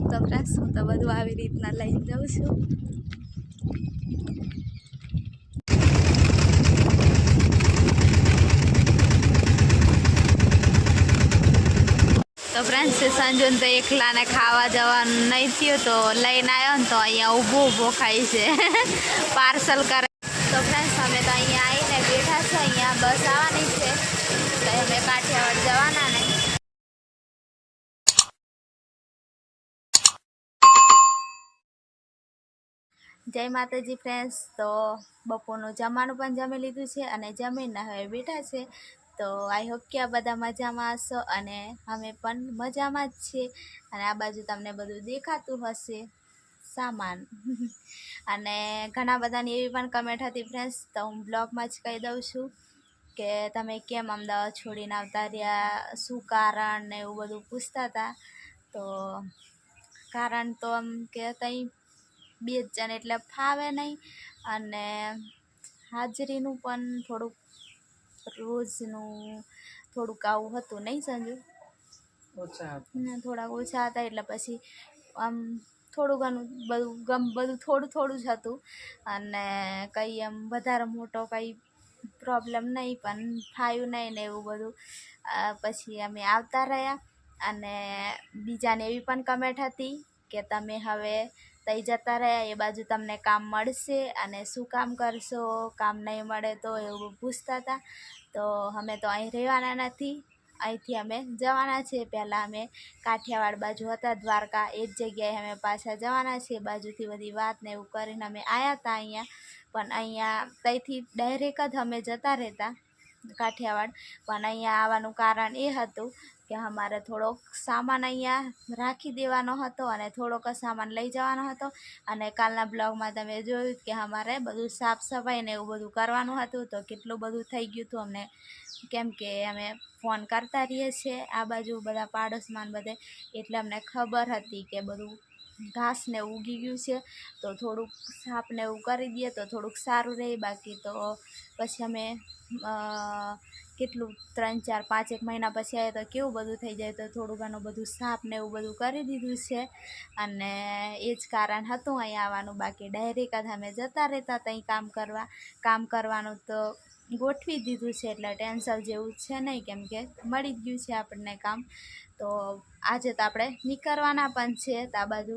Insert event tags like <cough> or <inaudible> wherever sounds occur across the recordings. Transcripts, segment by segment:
તો ફ્રેન્ડ્સ હું તો બધું આવી રીતના લઈને જાઉં છું. તો ફ્રેન્ડ્સ સંજુન તો એકલાને ખાવા જવાનું નહીં થયું તો લઈને આવ્યો ને તો અહીંયા ઊભો ઊભો ખાય છે. <laughs> પાર્સલ કરે. તો ફ્રેન્ડ્સ અમે તો અહીંયા આવીને બેઠા છે અહીંયા બસ આવવાની છે. તો અમે કાઠિયાવાડ જવાના ને જય માતાજી ફ્રેન્ડ્સ તો બપોરનું જમવાનું પણ જમી લીધું છે અને જમીને હવે બેઠા છે. તો આઈ હોપ કે આ બધા મજામાં હશો અને અમે પણ મજામાં જ છીએ. અને આ બાજુ તમને બધું દેખાતું હશે. સામાન. <laughs> અને ઘણા બધાની એવી પણ કમેન્ટ હતી ફ્રેન્ડ્સ તો હું બ્લોગમાં જ કહી દઉં છું કે તમે કેમ અમદાવાદ છોડીને આવતા રહ્યા? શું કારણ ને એવું બધું પૂછતા હતા. તો કારણ તો આમ કે કંઈ બે જ જણ એટલે ફાવે નહીં. અને હાજરીનું પણ થોડુંક રોજનું થોડુંક આવું હતું નહીં સંજુ? ઓછા થોડાક ઓછા હતા એટલે પછી આમ થોડું ઘણું બધું ગમ બધું થોડું થોડું જ હતું. અને કંઈ એમ વધારે મોટો કંઈ પ્રોબ્લેમ નહીં પણ થયું નહીં ને એવું બધું. પછી અમે આવતા રહ્યા અને બીજાને એવી પણ કમેન્ટ હતી કે તમે હવે તઈ જતા રહ્યા, એ બાજુ તમને કામ મળશે અને શું કામ કરશો? કામ નહીં મળે તો એવું પૂછતા હતા. તો અમે તો અહીં રહેવાના નથી. અહીંથી અમે જવાના છીએ પહેલાં અમે કાઠિયાવાડ બાજુ હતા, દ્વારકા એ જ જગ્યાએ અમે પાછા જવાના છીએ બાજુથી બધી વાત ને એવું કરીને અમે આવ્યા હતા અહીંયા. પણ અહીંયા ત્યાંથી ડાયરેક્ટ જ અમે જતા રહેતા કાઠિયાવાડ. પણ અહીંયા આવવાનું કારણ એ હતું કે અમારે થોડોક સામાન અહીંયા રાખી દેવાનો હતો અને થોડોક સામાન લઈ જવાનો હતો. અને કાલના બ્લોગમાં તમે જોયું કે અમારે બધું સાફ સફાઈ ને એવું બધું કરવાનું હતું. તો કેટલું બધું થઈ ગયું હતું અમને. કેમ કે અમે ફોન કરતા રહીએ છીએ આ બાજુ બધા પાડોશમાં બધે. એટલે અમને ખબર હતી કે બધું ઘાસ ને ઉગી ગયું છે. તો થોડુંક સાફ ને એવું કરી દઈએ તો થોડુંક સારું રહે. બાકી તો પછી અમે કેટલું ત્રણ, ચાર, પાંચ, એક મહિના પછી આવ્યા તો કેવું બધું થઈ જાય તો થોડું ઘણું બધું સાફ ને એવું બધું કરી દીધું છે. અને એ જ કારણ હતું અહીં આવવાનું. બાકી ડાયરેક્ટ જ અમે જતા રહેતા ત્યાં કામ કરવા. કામ કરવાનું તો ગોઠવી દીધું છે એટલે ટેન્શન જેવું છે નહીં કેમ કે મળી જ ગયું છે આપણને કામ. તો આજે તો આપણે નીકળવાના પણ છે તો આ બાજુ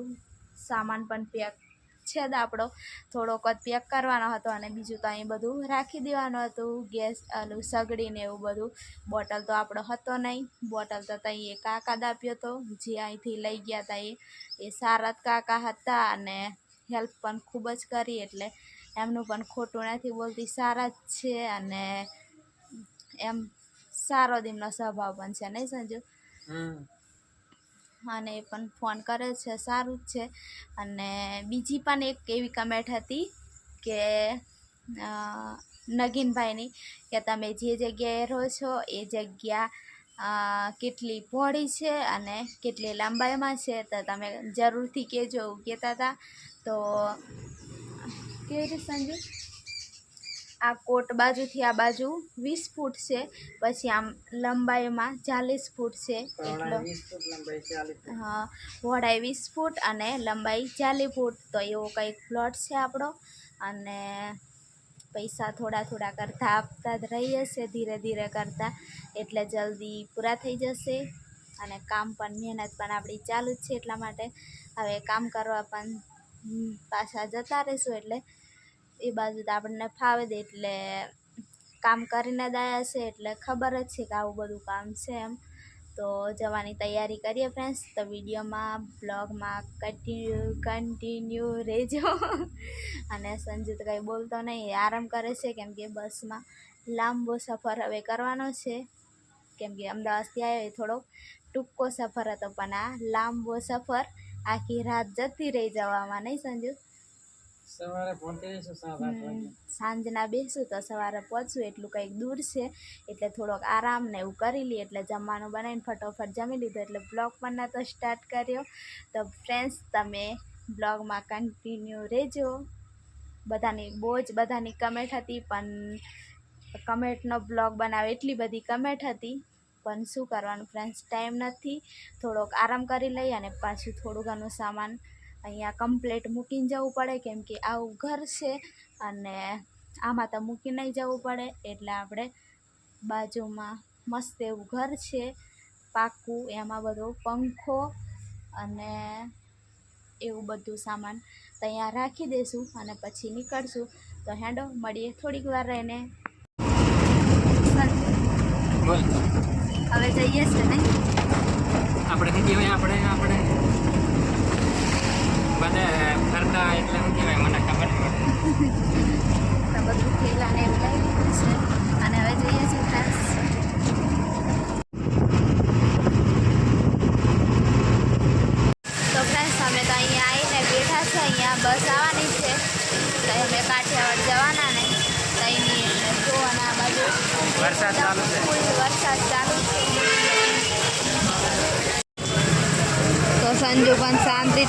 સામાન પણ પેક છે જ આપણો થોડોક જ પેક કરવાનો હતો અને બીજું તો અહીં બધું રાખી દેવાનું હતું. ગેસ, આલું સગડીને એવું બધું. બોટલ તો આપણો હતો નહીં. બોટલ તો ત્યાં એ કાકા દાપ્યો હતો જે અહીંથી લઈ ગયા હતા એ એ સારા જ કાકા હતા અને હેલ્પ પણ ખૂબ જ કરી એટલે એમનું પણ ખોટું નથી બોલતી. સારા જ છે અને એમ સારો દીમનો સ્વભાવ પણ છે, નહીં સંજુ? અને એ પણ ફોન કરે છે, સારું જ છે. અને બીજી પણ એક એવી કમેન્ટ હતી કે નગીનભાઈની કે તમે જે જગ્યાએ રહો છો એ જગ્યા કેટલી પહોળી છે અને કેટલી લંબાઈમાં છે, તો તમે જરૂરથી કહેજો કહેતા હતા. તો, કેવી રીતે સંજુ? આ કોટ બાજુથી આ બાજુ વીસ ફૂટ છે પછી આમ લંબાઈમાં ચાલીસ ફૂટ છે એટલો. હા પહોળાઈ વીસ ફૂટ અને લંબાઈ ચાલીસ ફૂટ તો એવો કંઈક પ્લોટ છે આપણો. અને પૈસા થોડા થોડા કરતાં આપતા જ રહીએ છીએ ધીરે ધીરે કરતાં. એટલે જલ્દી પૂરા થઈ જશે. અને કામ પણ મહેનત પણ આપણી ચાલુ જ છે એટલા માટે. હવે કામ કરવા પણ પાછા જતા રહીશું એટલે એ બાજુ તો આપણને ફાવે દે એટલે કામ કરીને જ છે એટલે ખબર જ છે કે આવું બધું કામ છે એમ. તો જવાની તૈયારી કરીએ ફ્રેન્ડ્સ તો વિડીયોમાં બ્લોગમાં કન્ટિન્યુ કન્ટિન્યુ રહેજો. અને સંજુ તો કંઈ બોલતો નહીં આરામ કરે છે કેમ કે બસમાં લાંબો સફર હવે કરવાનો છે. કેમ કે અમદાવાદથી આવ્યો એ થોડોક ટૂંકો સફર હતો, પણ આ લાંબો સફર આખી રાત જતી રહી જવામાં, નહીં સંજુ? સવારે પહોંચી સાત આઠ હમ, વાગે સાંજના બેસું તો સવારે પહોંચું એટલું કંઈક દૂર છે. એટલે થોડોક આરામ ને એવું કરી લઈએ એટલે જમવાનું બનાવીને ફટોફટ જમી લીધું એટલે બ્લોગ પણ નહોતો સ્ટાર્ટ કર્યો. તો ફ્રેન્ડ્સ તમે બ્લોગમાં કન્ટિન્યુ રહેજો. બધાની બહુ જ બધાની કમેન્ટ હતી પણ કમેન્ટનો બ્લોગ બનાવે એટલી બધી કમેન્ટ હતી. પણ શું કરવાનું ફ્રેન્ડ્સ ટાઈમ નથી. થોડોક આરામ કરી લઈએ અને પાછું થોડું ઘણું સામાન અહીંયા કમ્પ્લેટ મૂકીને જવું પડે કેમ કે આવું ઘર છે અને આમાં તો મૂકી નહીં જવું પડે. એટલે આપણે બાજુમાં મસ્ત એવું ઘર છે પાકું એમાં બધો પંખો અને એવું બધું સામાન ત્યાં રાખી દઈશું અને પછી નીકળશું. તો હેડો મળીએ થોડીક વાર રહીને. હવે જઈએ છે ને? આપણે કહેવાય? આપણે આપણે બધા ફરતા એટલે શું કહેવાય, મને ખબર નહીં <laughs> બધું થેલા ને એવું લઈ લીધું છે. અને હવે જઈએ છીએ ફ્રેન્ડ્સ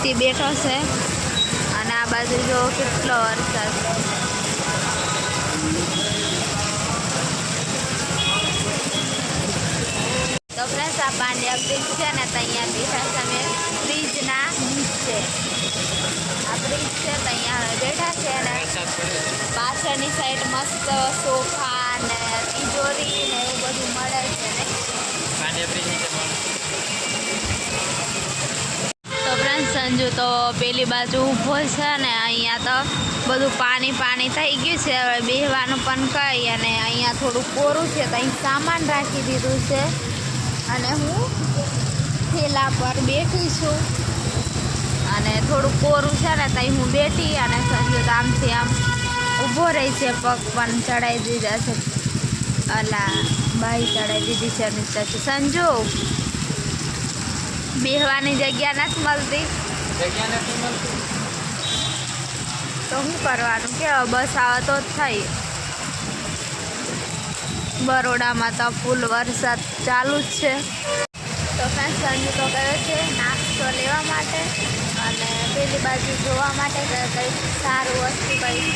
શાંતિથી બેઠો છે. અને આ બાજુ જો કેટલો વરસાદ. તો ફ્રેન્ડ્સ આ પાંડ્યા બ્રિજ છે ને તો અહીંયા બેઠા સામે બ્રિજના નીચે. આ બ્રિજ છે તો અહીંયા બેઠા છે ને પાછળની સાઈડ મસ્ત સોફા ને તિજોરી ને એવું બધું મળે છે ને. પાંડ્યા બ્રિજ સંજુ તો પેલી બાજુ ઊભો છે ને અહીંયા તો બધું પાણી પાણી થઈ ગયું છે. હવે બેહવાનું પણ કહી અને અહીંયા થોડું કોરું છે તો અહીં સામાન રાખી દીધું છે. અને હું થેલા પર બેઠી છું. અને થોડું કોરું છે ને ત્યાં હું બેઠી અને સંજુ તો આમથી આમ ઊભો રહી છે, પગ પણ ચડાવી દીધા છે. અલા, બાઈ ચડાવી દીધી છે નીચેથી સંજુ. બેહવાની જગ્યા નથી મળતી. જગ્યા નથી મળતી તો શું કરવાનું? કે બસ આવે તો જ થઈ બરોડામાં તો ફૂલ વરસાદ ચાલુ જ છે. તો ફ્રેન્ડ સંજુ તો ગયો છે નાસ્તો લેવા માટે અને પેલી બાજુ જોવા માટે કંઈક સારું વસ્તુ કંઈક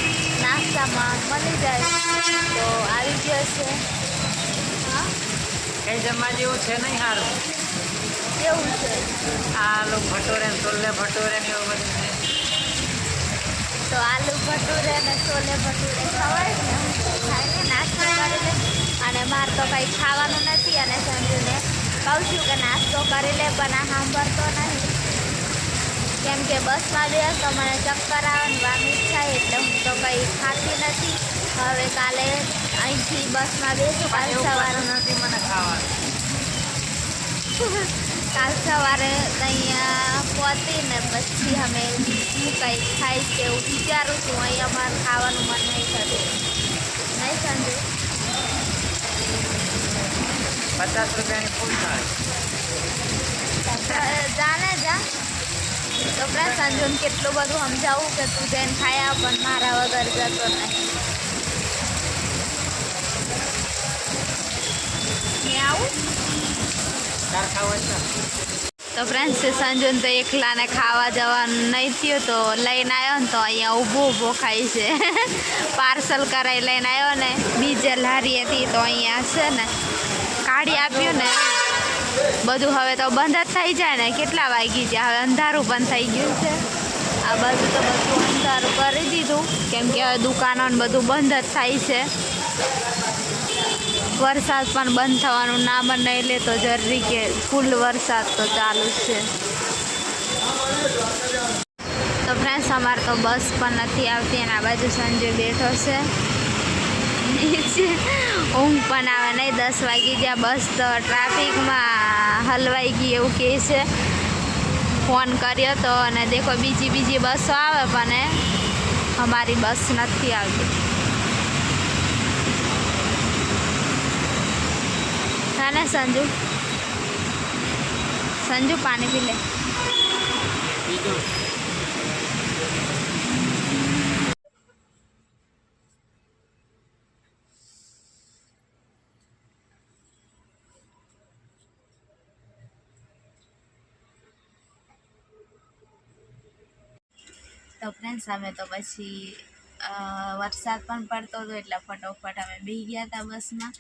નાસ્તામાં મળી જાય. તો આવી ગયો છે. હા? એ જમવા જેવું છે નહીં સારું કેવું છે? આલુ ભટુરે છોલે ભટુરે ને એવું બધું તો આલુ ભટુરે ને છોલે ભટુરે ખવાય ને નાસ્તો કરી લે અને મારે તો કંઈ ખાવાનું નથી અને સંજુને કહું છું કે નાસ્તો કરી લે પણ આ સાંભળતો નહીં કેમ કે બસમાં બેસ તો મને ચક્કર આવે ને વામિટ થાય એટલે હું તો કંઈ ખાતી નથી. હવે કાલે અહીંથી બસમાં બેસું કાલે સવારે. નથી મને ખાવાનું. <laughs> કાલ સવારે અહીંયા પહોંચીને પછી અમે હું કંઈક ખાઈશ કે એવું વિચારું છું અહીંયા અમારે ખાવાનું મન નહીં થતું. નહીં સંજુ પચાસ રૂપિયાની ફૂલ જાને જા. તો પ્રા સંજુને કેટલું બધું સમજાવું કે તું જઈને ખાયા પણ મારા વગર જતો નહીં. આવું? તો ફ્રેન્ડ્સ સંજુને તો એકલાને ખાવા જવાનું નહીં થયું તો લઈને આવ્યો ને તો અહીંયા ઊભો ઊભો ખાય છે. <laughs> પાર્સલ કરાવી લઈને આવ્યો ને, બીજે લારીએથી તો અહીંયા છે ને, કાઢી આપ્યું ને. બધું હવે તો બંધ જ થઈ જાય ને, કેટલા વાગી છે હવે અંધારું પણ થઈ ગયું છે. આ બધું તો બધું અંધારું કરી દીધું. કેમ કે હવે દુકાનો બધું બંધ જ થાય છે. વરસાદ પણ બંધ થવાનું નામ નહીં લેતો જરૂરી કે ફૂલ વરસાદ તો ચાલુ છે. તો ફ્રેન્ડ્સ અમારે તો બસ પણ નથી આવતી આ બાજુ સંજય બેઠો છે. ઊંઘ પણ આવે નહીં. દસ વાગી ગયા. બસ તો ટ્રાફિકમાં હલવાઈ ગઈ એવું કહે છે. ફોન કર્યો તો અને દેખો બીજી બીજી બસો આવે પણ અમારી બસ નથી આવતી. હા ને સંજુ સંજુ પાણી પી લે તો ફ્રેન્ડ સામે તો પછી વરસાદ પણ પડતો હતો એટલે ફટોફટ અમે બી ગયા હતા બસમાં.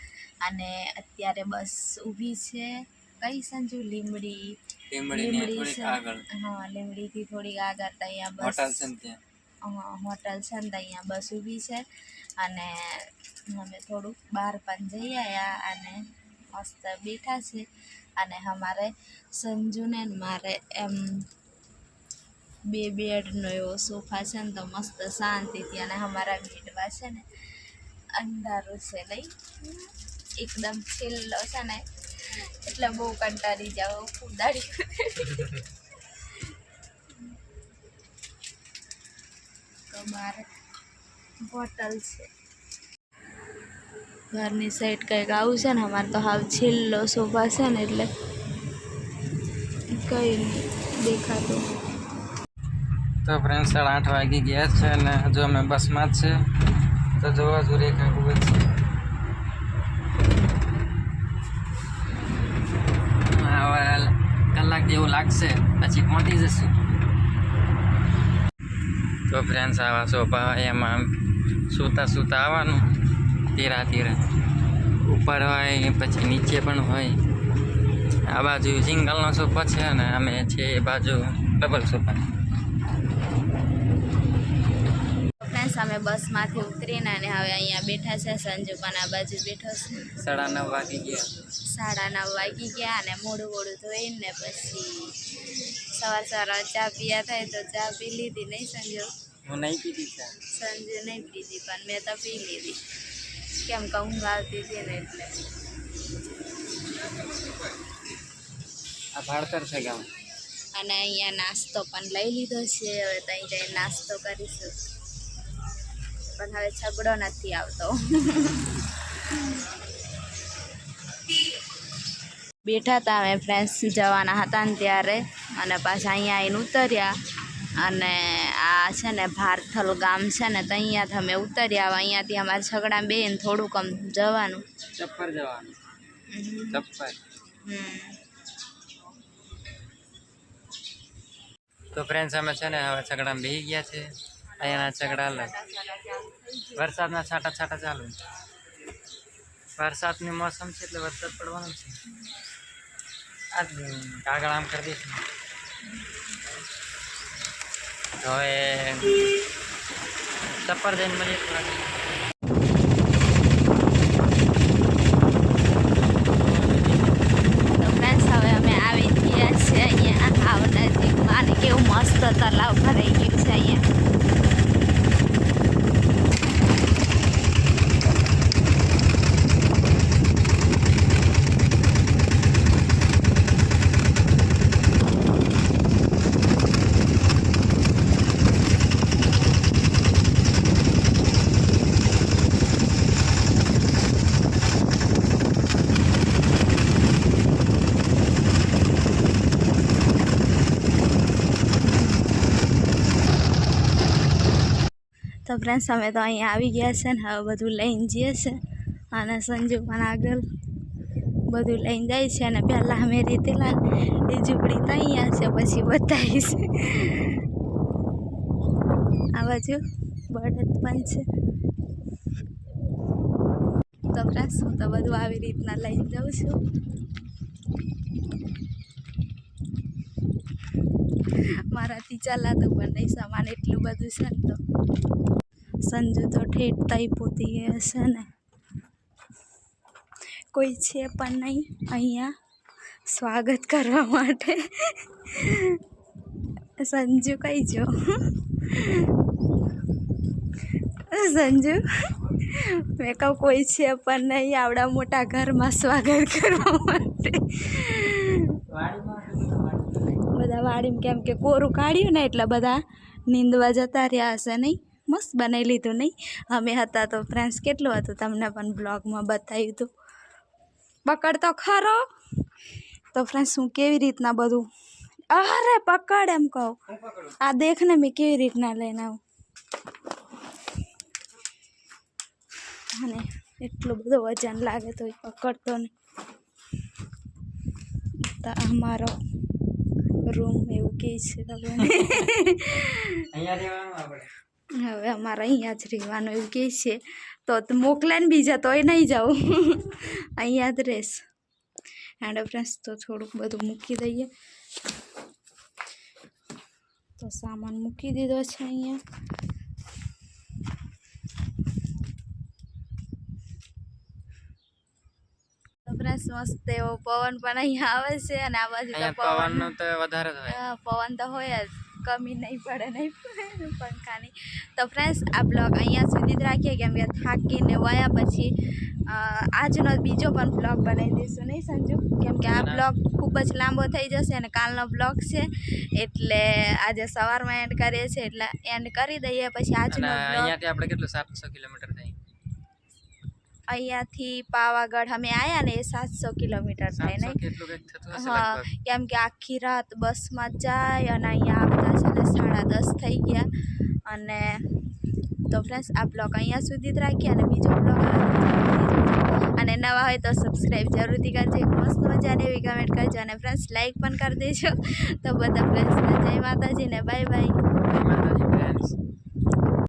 અને અત્યારે બસ ઊભી છે. કઈ સંજુ? લીમડી લીમડી છે. હા લીમડીથી થોડીક આગળ તો અહીંયા બસ હોટલ છે ને ત્યાં? અહીંયા બસ ઊભી છે. અને અમે થોડુંક બહાર પણ જઈ આવ્યા અને મસ્ત બેઠા છે. અને અમારે સંજુને મારે એમ બે બેડનો એવો સોફા છે ને તો મસ્ત શાંતિથી અને અમારા બેડમાં છે ને અંધારું છે નહીં એકદમ છેલ્લો છે ને, એટલે બહુ કંટાળી જાવ કુદાડી <laughs> તો બહાર બોટલ છે. બહારની સાઈડ કંઈક આવું છે ને, અમારે તો હાવ છેલ્લો સોફા છે ને, એટલે કંઈ નહીં, દેખાતું. તો ફ્રેન્ડ સાડા આઠ વાગી ગયા છે અને હજુ અમે બસમાં જ છે. તો જોવા જો રેખા ખૂબ જ છે. કલાક જેવું લાગશે, પછી પહોંચી જશું. તો ફ્રેન્ડ્સ આવા સોફા એમાં સૂતા સૂતા આવવાનું. ધીરા ધીરા. ઉપર હોય, પછી નીચે પણ હોય. આ બાજુ સિંગલનો સોફા છે અને અમે છે એ બાજુ ડબલ સોફા. અમે બસમાંથી ઉતરીને અને હવે અહીંયા બેઠા છે સંજુ પણ બાજુ બેઠો છે. સાડા નવ વાગી ગયા. સાડા નવ વાગી ગયા અને મોડું મોડું ધોઈને પછી સવાર સવાર ચા પીયા થાય તો ચા પી લીધી નહીં સંજુ? હું નહીં પીધી ચા. સંજુ નહીં પીધી પણ મેં તો પી લીધી. કેમ કે ઊંઘ આવતી હતી ને એટલે. આ ભાડતર છે ગામ અને અહીંયા નાસ્તો પણ લઈ લીધો છે હવે ત્યાં જઈને નાસ્તો કરીશું. પણ હવે છગડો નથી આવતો. બેઠા હતા અમે ફ્રેન્ડ્સ જવાના હતા ને ત્યારે અને પાછા અહીંયા આવીને ઉતર્યા. અને આ છે ને ભારથલ ગામ છે ને તો અહીંયાથી અમે ઉતર્યા. અહીંયાથી અમારે છગડા બે ને થોડુંક આમ જવાનું. ચપ્પર જવાનું. ચપ્પર. તો ફ્રેન્ડ્સ અમે છે ને હવે છગડામાં બેસી ગયા છે. અહીંયાના અલગ. વરસાદના છાંટા છાંટા ચાલુ. વરસાદની મોસમ છે એટલે વરસાદ પડવાનો છે. આ કાગળ આમ કરી દઈશું હવે ચપ્પર જઈને મળીએ તો ફ્રેન્ડ્સ હવે અમે આવી ગયા છે અહીંયા આવ નજીકમાં અને કેવું મસ્ત તલાવ ભરાઈ ગયું છે અહીંયા તો ફ્રેન્ડ્સ અમે તો અહીંયા આવી ગયા છે ને હવે બધું લઈને જઈએ છે. અને સંજુ પણ આગળ બધું લઈને જાય છે અને પહેલાં અમે રીતેલા એ ઝૂંપડી તો અહીંયા છે, પછી બતાવીશ આ બાજુ બળદ પણ છે. તો ફ્રેન્ડ્સ હું તો બધું આવી રીતના લઈને જાઉં છું. મારાથી ચલાતું પણ નહીં, સામાન એટલું બધું છે ને તો. સંજુ તો ઠેઠ તઈ પોતી ગયા છે ને. કોઈ છે પણ નહીં અહીંયા. સ્વાગત કરવા માટે. સંજુ કઈ જો. સંજુ, મેં કહું કોઈ છે પણ નહીં, આવડા મોટા ઘરમાં સ્વાગત કરવા માટે. બધા વાડીમાં કેમ કે કોરું કાઢ્યું ને એટલે બધા નીંદવા જતા રહ્યા હશે નહીં. મસ્ત બનાવી લીધું નહીં. અમે હતા તો ફ્રેન્ડ્સ કેટલું હતું તમને પણ બ્લોગમાં બતાવ્યું હતું. પકડ તો ખરો. તો ફ્રેન્ડ્સ હું કેવી રીતના બધું? અરે પકડ એમ કહું. આ દેખ ને મેં કેવી રીતના લઈને આવું. અને એટલું બધું વજન લાગે તો એ પકડતો ને તો અમારો રૂમ એવું કે છે હવે અમારે અહીંયા જ રહેવાનું એવું કહે છે. તો તો મોકલે ને બીજા તોય નહીં જાઉં. અહીંયા જ રહેશ. હેન્ડ ફ્રેન્ડ્સ તો થોડુંક બધું મૂકી દઈએ. તો સામાન મૂકી દીધો છે અહીંયા. તો ફ્રેન્ડ્સ મસ્ત એવો પવન પણ અહીંયા આવે છે અને આ બાજુ તો પવન તો વધારે હોય. પવન તો હોય જ. કમી નહીં પડે નહીં પડે પંખાની. તો ફ્રેન્ડ્સ આ બ્લોગ અહીંયા સુધી જ રાખીએ કેમ કે થાકીને વયા પછી આજનો બીજો પણ બ્લોગ બનાવી દઈશું નહીં સંજુ? કેમ કે આ. બ્લોગ ખૂબ જ લાંબો થઈ જશે અને કાલનો બ્લોગ છે એટલે આજે સવારમાં એન્ડ કરીએ છીએ એટલે એન્ડ કરી દઈએ પછી આજનો અહીંયાથી આપણે કેટલું સાતસો કિલોમીટર થાય અહીંયાથી પાવાગઢ અમે આવ્યા ને એ સાતસો કિલોમીટર થાય નહીં? હા કેમ કે આખી રાત બસમાં જાય અને અહીંયા આવતા છે ને સાડા દસ થઈ ગયા. અને તો ફ્રેન્ડ્સ આ બ્લોગ અહીંયા સુધી જ રાખીએ અને બીજો બ્લોગ અને નવા હોય તો સબસ્ક્રાઈબ જરૂરથી કરજો. એક મસ્ત મજાને એવી કમેન્ટ કરજો. અને ફ્રેન્ડ્સ લાઈક પણ કરી દેજો. તો બધા ફ્રેન્ડ્સને જય માતાજીને બાય બાય